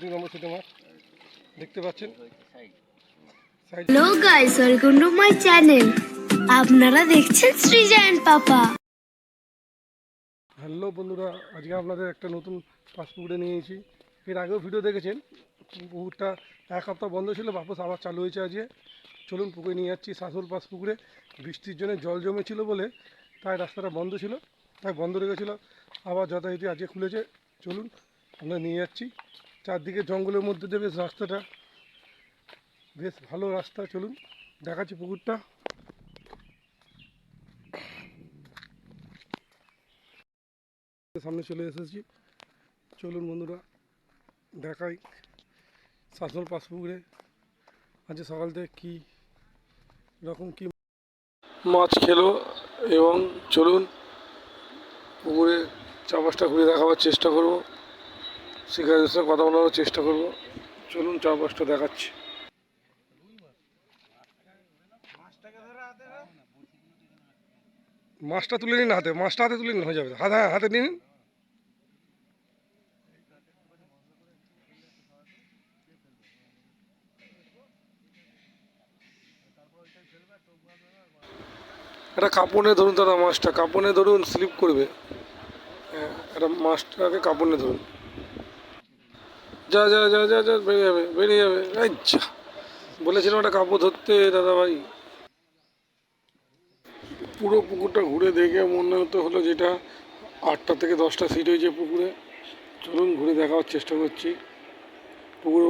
দুই নম্বর ছোটো মাছ দেখতে পাচ্ছেন? Hello guys welcome to my channel আপনারা দেখছেন পাপা। হ্যালো বন্ধুরা আজকে আপনাদের একটা নতুন পাস পুকুরে নিয়ে এর আগেও ভিডিও দেখেছেন? পুকুরটা এক সপ্তাহ বন্ধ ছিল বাপস আবার চালু হয়েছে আজকে। চলুন পুকুরে নিয়ে যাচ্ছি শাসল পাস পুকুরে বৃষ্টির জন্য জল জমেছিল বলে তাই রাস্তাটা বন্ধ ছিল তাই বন্ধ রেখেছিল। আবার যথারীতি আজকে খুলেছে। চলুন, আমরা নিয়ে যাচ্ছি। চারদিকে জঙ্গলের মধ্যে দিয়ে বেশ রাস্তাটা, বেশ ভালো রাস্তা। চলুন, দেখাচ্ছি পুকুরটা। সামনে চলে এসেছি। চলুন বন্ধুরা, দেখাই শাসন পাস পুকুরে। আজকে সকাল থেকে কী রকম কি মাছ খেলো এবং চলুন পুকুরে চারপাশটা ঘুরে দেখাবার চেষ্টা করব। শিকারীদের সাথে কথা বলার চেষ্টা করব। চলুন চারপাশটা দেখাচ্ছি। মাছটা তুলে নিন হাতে, মাছটা হাতে তুলে নিন, হয়ে যাবে। হাতে হ্যাঁ হাতে নিন। একটা কাপড়ে ধরুন দাদা মাছটা কাপড়ে ধরুন স্লিপ করবে। একটা মাছটাকে কাপড়ে ধরুন। যা যা যা যা যা, বেরিয়ে যাবে বেরিয়ে যাবে। যা, বলেছিলাম একটা কাপড় ধরতে, দাদা ভাই। পুরো পুকুরটা ঘুরে দেখে মনে হতে হলো যেটা আটটা থেকে দশটা সিট হয়েছে পুকুরে। চলুন, ঘুরে দেখাবার চেষ্টা করছি। পুকুর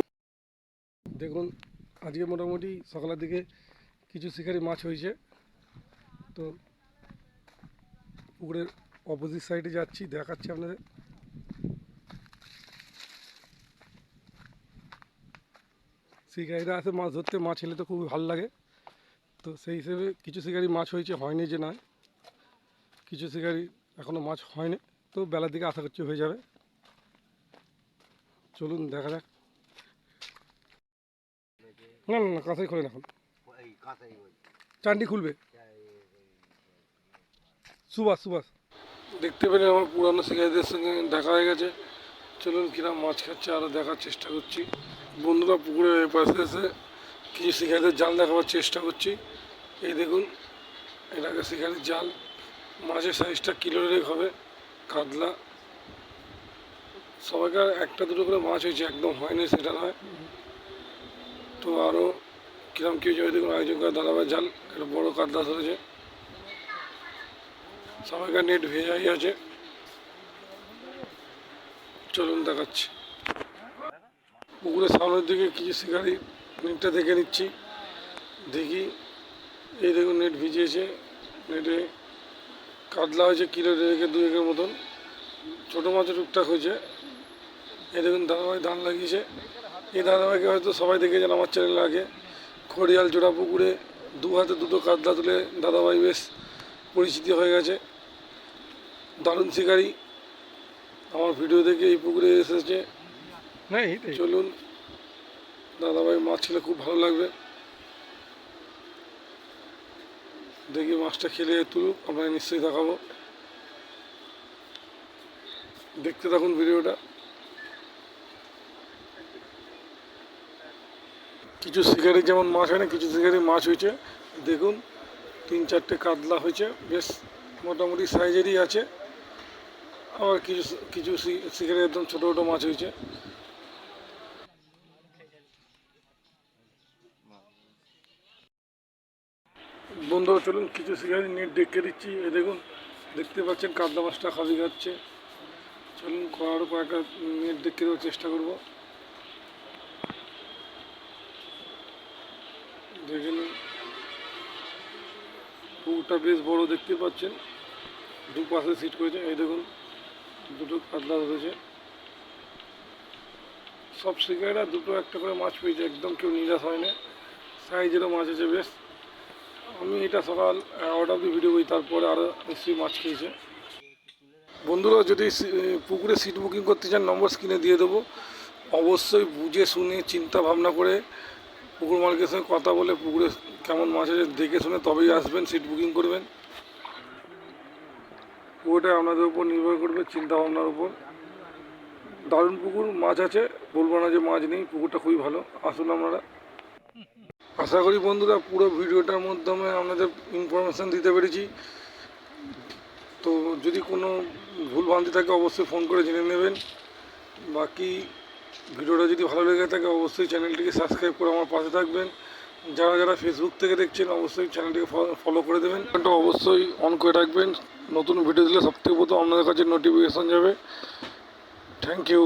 দেখুন, আজকে মোটামুটি সকালের দিকে কিছু শিকারি মাছ হয়েছে। তো পুকুরের অপোজিট সাইডে যাচ্ছি দেখাচ্ছি আপনাদের শিকারিরা আসে মাছ ধরতে মাছ এলে তো খুবই ভালো লাগে তো সেই হিসেবে কিছু শিকারি মাছ হয়েছে হয়নি যে নয় কিছু শিকারি এখনও মাছ হয়নি তো বেলার দিকে আশা করছি হয়ে যাবে চলুন দেখা যাক না না না কাঁসাই খোলেন এখন চান্ডি খুলবে সুভাষ সুভাষ দেখতে পেলে আমার পুরানো শিকারীদের সঙ্গে দেখা হয়ে গেছে। চলুন কিরম মাছ খাচ্ছে আরও দেখার চেষ্টা করছি। বন্ধুরা পুকুরে পাশে এসে কিছু শিকারীদের জাল দেখাবার চেষ্টা করছি। এই দেখুন, এটাকে শিকারির জাল। মাছের সাইজটা কিলো রেক হবে, কাতলা। সবাইকার একটা দুটো করে মাছ হয়েছে, একদম হয়নি সেটা নয়। তো আরও কিরম কী হয়েছে দেখুন করে দাদাভাই জাল, একটা বড়ো কাতলা ধরেছে। সবাইকার নেট ভেজাই আছে। চলুন দেখাচ্ছি। পুকুরের সামনের দিকে কিছু শিকারি নেটটা দেখে নিচ্ছি। দেখি। এই দেখুন নেট ভিজিয়েছে। নেটে কাতলা হয়েছে, কিলো রেখে দু একের মতন। ছোটো মাছও টুকটাক হয়েছে। এই দেখুন দাদাভাই ধান লাগিয়েছে। এই দাদাভাইকে হয়তো সবাই দেখেছেন আমার চ্যানেল আগে। খড়িয়াল জোড়া পুকুরে দু হাতে দুটো কাতলা তুলে দাদাভাই বেশ পরিচিতি হয়ে গেছে। দারুণ শিকারি। আমার ভিডিও দেখে এই পুকুরে এসেছে। চলুন দাদাভাই মাছ ছিল খুব ভালো লাগবে। দেখি মাছটা খেলে তুলুক আপনাকে নিশ্চয়ই দেখাবো। দেখতে থাকুন ভিডিওটা। কিছু শিকারি যেমন মাছ হয় না কিছু শিকারি মাছ হয়েছে। দেখুন তিন চারটে কাতলা হয়েছে। বেশ মোটামুটি সাইজেরই আছে। আবার কিছু কিছু শিকারি একদম ছোটো ছোটো মাছ হয়েছে। বন্ধুরা চলুন কিছু শিকারি নেট ডেকে দিচ্ছি। এই দেখুন, দেখতে পাচ্ছেন কাতলা মাছটা খাবি খাচ্ছে। চলুন আরও কয়েকটা নেট ডেকে দেওয়ার চেষ্টা করব। দেখে নিন। পুকুরটা বেশ বড় দেখতে পাচ্ছেন। দুপাশে সিট করেছে। এই দেখুন দুটো কাতলা ধরেছে। সব শিকারিরা দুটো একটা করে মাছ পেয়েছে, একদম কেউ নিরাশ হয় না সাইজেরও মাছ আছে বেশ। আমি এটা সকাল এগারোটা অব্দি ভিডিও করি, তারপরে আরও নিশ্চয়ই মাছ খেয়েছে। বন্ধুরা, যদি পুকুরে সিট বুকিং করতে চান নম্বর স্ক্রিনে দিয়ে দেবো। অবশ্যই বুঝে শুনে, চিন্তা ভাবনা করে পুকুর মালিকের সঙ্গে কথা বলে পুকুরে কেমন মাছ আছে দেখে শুনে তবেই আসবেন সিট বুকিং করবেন। পুকুরটা আপনাদের উপর নির্ভর করবে চিন্তা ভাবনার উপর। দারুণ পুকুর, মাছ আছে, বলব না যে মাছ নেই, পুকুরটা খুবই ভালো। আসুন আপনারা। আশা করি বন্ধুরা পুরো ভিডিওটার মাধ্যমে আপনাদের ইনফরমেশান দিতে পেরেছি। তো যদি কোনো ভুল ভ্রান্তি থাকে, অবশ্যই ফোন করে জেনে নেবেন। বাকি ভিডিওটা যদি ভালো লেগে থাকে, অবশ্যই চ্যানেলটিকে সাবস্ক্রাইব করে আমার পাশে থাকবেন। যারা যারা ফেসবুক থেকে দেখছেন, অবশ্যই চ্যানেলটিকে ফলো করে দেবেন। অবশ্যই অন করে রাখবেন। নতুন ভিডিও দিলে সবথেকে প্রথম আপনাদের কাছে নোটিফিকেশান যাবে। Thank you